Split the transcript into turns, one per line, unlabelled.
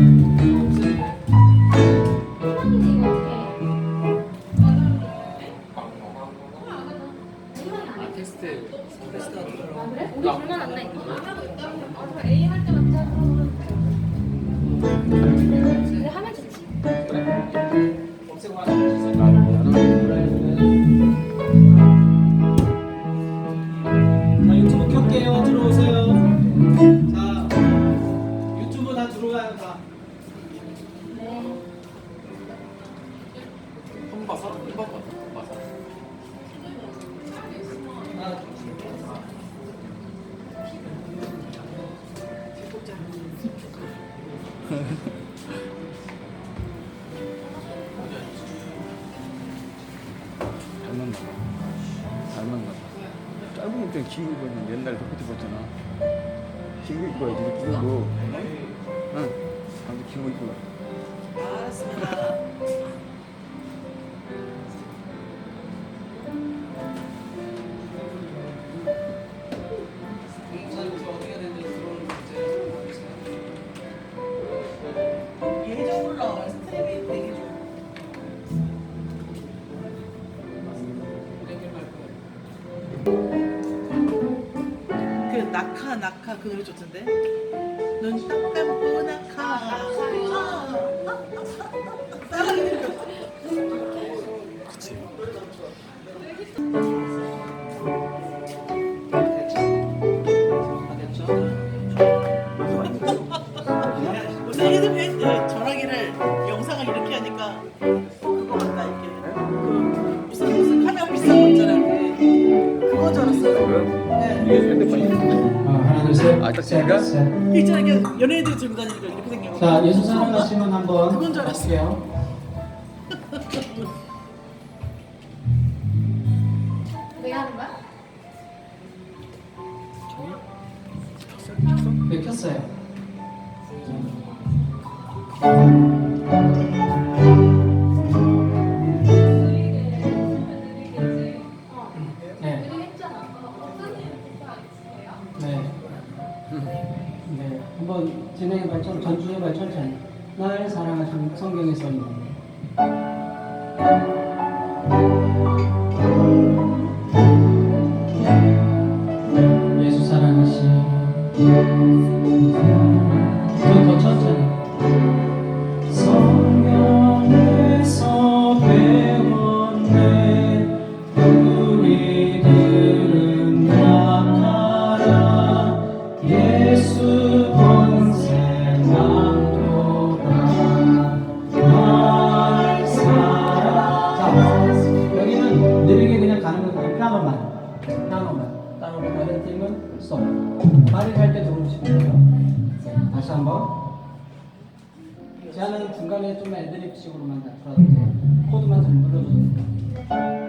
자, 유튜브 켤게요. 아,
잘 만나. 잘 만나. 짧은 입장 긴 입으면 옛날 덕후티 봤잖아. 긴거 입고 와야지. 이렇게 긴 거. 응. 방금 긴거 입고 와.
공사부터
그 낙하 낙하 그 노래 좋던데. 눈딱 감고 낙하. 헤드페이스 전화기를 영상을 이렇게 하니까
하나, 둘, 셋.
아, 제가?
들고 다니니까 이렇게 생겨.
자, 예수 사랑하시면 한번
그건 줄 알았어.
할게요.
내가 하는 거야?
네, 켰어요. 네. 네. 한번 진행해봐요. 좀 전주해봐요. 천천히. 날 사랑하신 성경에서 있는. 예수 사랑하신 좀더 천천히 느리게 그냥 가는 거예요 피아노만. 피아노만. 따라오고 다른 팀은 써. 말을 할때 들어오시면 돼요. 다시 한번. 제안은 중간에 좀 애드립식으로만 다 풀어도 돼요. 코드만 잘 눌러줘도 돼요